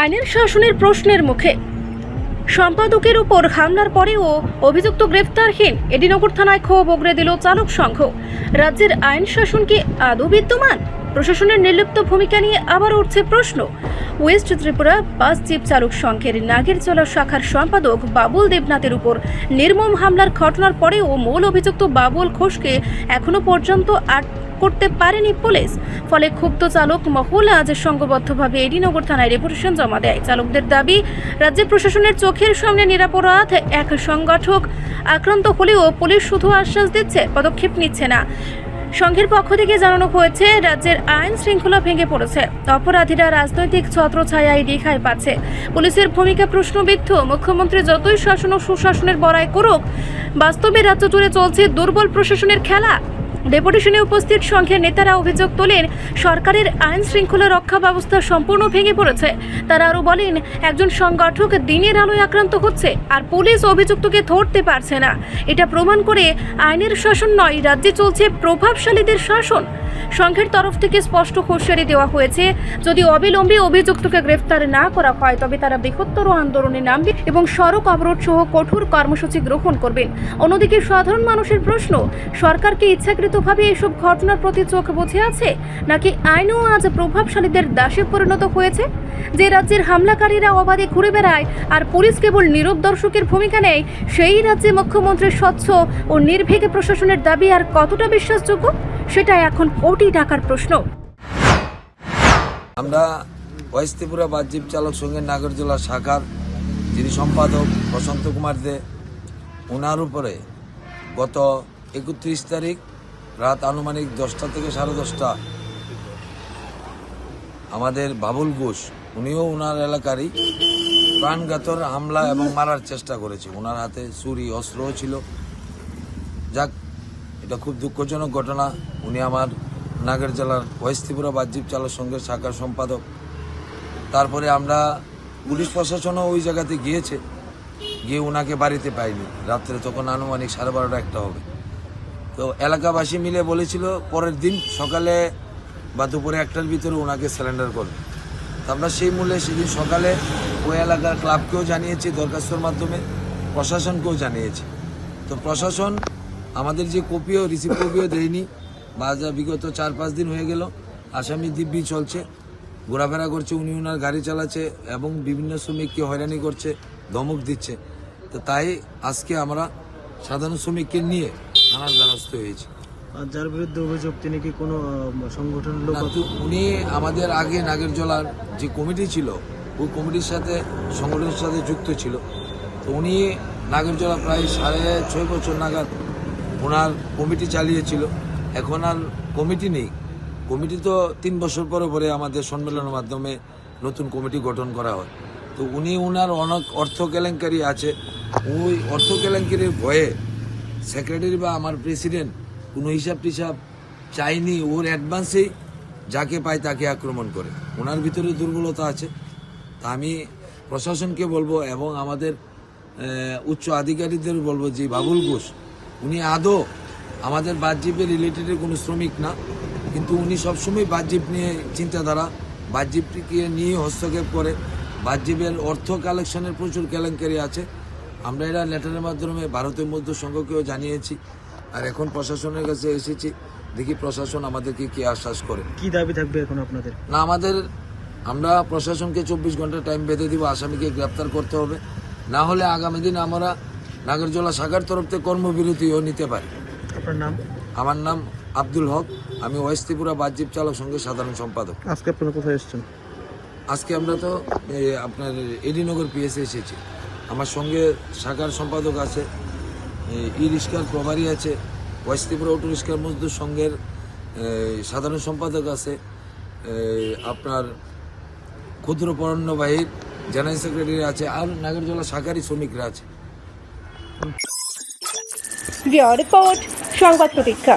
আইনের শাসনের প্রশ্নের মুখে। সম্পাদকের উপর হামলার পরেও অভিযুক্ত গ্রেফতারহীন এডিনগর থানায় ক্ষোভ উগরে দিল চালক সংঘ। রাজ্যের আইন শাসন কি আদৌ বিদ্যমান? প্রশাসনের নির্লিপ্ত ভূমিকা নিয়ে আবার উঠছে প্রশ্ন। ওয়েস্ট ত্রিপুরা বাস জিপ চালক সংঘের নাগেরচলা শাখার সম্পাদক বাবুল দেবনাথের উপর নির্মম হামলার ঘটনার পরেও মূল অভিযুক্ত বাবুল ঘোষকে এখনও পর্যন্ত আট করতে পারেনি পুলিশ। ফলে ক্ষুব্ধ চালক মহল আজ সংঘবদ্ধভাবে এডিনগর থানায় রেপুটেশন জমা দেয়। চালকদের দাবি রাজ্য প্রশাসনের চোখের সামনে নিরাপরাধ এক সংগঠক। আক্রান্ত হলেও পুলিশ শুধু আশ্বাস দিচ্ছে, পদক্ষেপ নিচ্ছে না। সংঘের পক্ষ থেকে জানানো হয়েছে, রাজ্যের আইন শৃঙ্খলা ভেঙে পড়েছে। অপরাধীরা রাজনৈতিক ছত্রছায়ায় রেখায় পাচ্ছে। পুলিশের ভূমিকা প্রশ্নবিদ্ধ। মুখ্যমন্ত্রী যতই শাসন ও সুশাসনের বড়াই করুক, বাস্তবে রাজ্য জুড়ে চলছে দুর্বল প্রশাসনের খেলা। ডেপুটেশনে উপস্থিত সংঘের নেতারা অভিযোগ তোলেন, সরকারের আইন শৃঙ্খলা রক্ষা ব্যবস্থা সম্পূর্ণ ভেঙে পড়েছে। তারা আরও বলেন, একজন সংগঠক দিনের আলোয় আক্রান্ত হচ্ছে আর পুলিশ অভিযুক্তকে ধরতে পারছে না। এটা প্রমাণ করে আইনের শাসন নয়, রাজ্যে চলছে প্রভাবশালীদের শাসন। সংঘের তরফ থেকে স্পষ্ট হুঁশিয়ারি দেওয়া হয়েছে। যদি অবিলম্বে অভিযুক্তকে গ্রেফতার না করা হয়, তবে তারা বৃহত্তর আন্দোলনে নামবে এবং সড়ক অবরোধ সহ কঠোর কর্মসূচি গ্রহণ করবেন। অন্যদিকে সাধারণ মানুষের প্রশ্ন সরকারকে ইচ্ছাকৃতভাবে এসব ঘটনার প্রতি চোখ বুঝে আছে? নাকি আইনও আজ প্রভাবশালীদের দাসে পরিণত হয়েছে? যে রাজ্যের হামলাকারীরা অবাধে ঘুরে বেড়ায় আর পুলিশ কেবল নীরব দর্শকের ভূমিকা নেয়, সেই রাজ্যে মুখ্যমন্ত্রীর স্বচ্ছ ও নির্ভীক প্রশাসনের দাবি আর কতটা বিশ্বাসযোগ্য, সেটা এখন কোটি টাকার প্রশ্ন। আমরা ওয়েস্ট ত্রিপুরা বাহ্যিক চালক সঙ্গে নাগরজোলা শাখার যিনি সম্পাদক বসন্ত কুমার দে ওনার উপরে গত একত্রিশ তারিখ রাত আনুমানিক দশটা থেকে সাড়ে দশটা আমাদের বাবুল ঘোষ উনিও ওনার এলাকারই প্রাণঘাতর হামলা এবং মারার চেষ্টা করেছে। ওনার হাতে ছুরি, অস্ত্রও ছিল। যাক, এটা খুব দুঃখজনক ঘটনা। উনি আমার নাগের জেলার ওয়েস্ট ত্রিপুরা বাহ্যিক চালক সংঘের শাখার সম্পাদক। তারপরে আমরা পুলিশ প্রশাসনও ওই জায়গাতে গিয়েছে। গিয়ে ওনাকে বাড়িতে পাইনি। রাত্রে তখন আনুমানিক সাড়ে বারোটা একটা হবে। তো এলাকাবাসী মিলে বলেছিল, পরের দিন সকালে বা দুপুরে একটার ভিতরে ওনাকে সিলিন্ডার করবে। আমরা সেই মূল্যে সেদিন সকালে ওই এলাকার ক্লাবকেও জানিয়েছি, দরখাস্তর মাধ্যমে, প্রশাসনকেও জানিয়েছি। তো প্রশাসন আমাদের যে কপিও রিসিভ কপিও দেয়নি, বা যা বিগত চার পাঁচ দিন হয়ে গেল, আসামি দিব্যি চলছে, ঘোরাফেরা করছে, উনি উনার গাড়ি চালাচ্ছে, এবং বিভিন্ন শ্রমিককে হয়রানি করছে, ধমক দিচ্ছে। তো তাই আজকে আমরা সাধারণ শ্রমিককে নিয়ে থানার দ্বারস্থ হয়েছি। যার বিরুদ্ধে অভিযোগ তিনি কি কোনো আহ, সংগঠনের লোক উনি আমাদের আগে নাগেরজলার যে কমিটি ছিল ওই কমিটির সাথে সংগঠনের সাথে যুক্ত ছিল। তো উনি নাগেরজলা প্রায় সাড়ে ছয় বছর নাগাদ ওনার কমিটি চালিয়েছিল। এখন আর কমিটি নেই। কমিটি তো তিন বছর পরে পরে আমাদের সম্মেলনের মাধ্যমে নতুন কমিটি গঠন করা হয়। তো উনি ওনার অনেক অর্থ কেলেঙ্কারি আছে। ওই অর্থ কেলেঙ্কারির ভয়ে সেক্রেটারি বা আমার প্রেসিডেন্ট কোনো হিসাব টিসাব চাইনি, ওর অ্যাডভান্সেই যাকে পায় তাকে আক্রমণ করে। ওনার ভিতরে দুর্বলতা আছে। তা আমি প্রশাসনকে বলব এবং আমাদের উচ্চ আধিকারিকদের বলব যে বাবুল ঘোষ, উনি আদৌ আমাদের বাহ্যিপের রিলেটেডের কোনো শ্রমিক না, কিন্তু উনি সবসময় বাহ্যিপ নিয়ে চিন্তাধারা বাহ্যিপটিকে নিয়ে হস্তক্ষেপ করে। বাহ্যিপের অর্থ কালেকশনের প্রচুর কেলেঙ্কারি আছে। আমরা এরা লেটারের মাধ্যমে ভারতের মধ্য সংঘকেও জানিয়েছি। আর এখন প্রশাসনের কাছে এসেছি দেখি প্রশাসন আমাদেরকে কি আশ্বাস করে। কি দাবি থাকবে এখন আপনাদের? না আমাদের আমরা প্রশাসনকে চব্বিশ ঘণ্টা টাইম বেঁধে দিব আসামিকে গ্রেপ্তার করতে হবে। না হলে আগামী দিন আমরা নাগরজলা শাখার তরফ থেকে কর্মবিরতিও নিতে পারি। আপনার নাম? আমার নাম আব্দুল হক। আমি ওয়েস্ট ত্রিপুরা বাহ্যিক চালক সংঘের সাধারণ সম্পাদক। আজকে আপনারা কোথায় এসেছেন? আজকে আমরা তো আপনার এডিনগর পিএসএ এসেছি। আমার সঙ্গে শাখার সম্পাদক আছে ই রিক্সার প্রভারী আছে, ওয়েস্ট অটো রিক্সার মজদুর সংঘের সাধারণ সম্পাদক আছে আপনার ক্ষুদ্র পণ্যবাহীর জেনারেল সেক্রেটারি আছে, আর নাগরজলা শাখারি শ্রমিকরা আছে। রিপোর্ট, সংবাদ প্রতীক্ষা।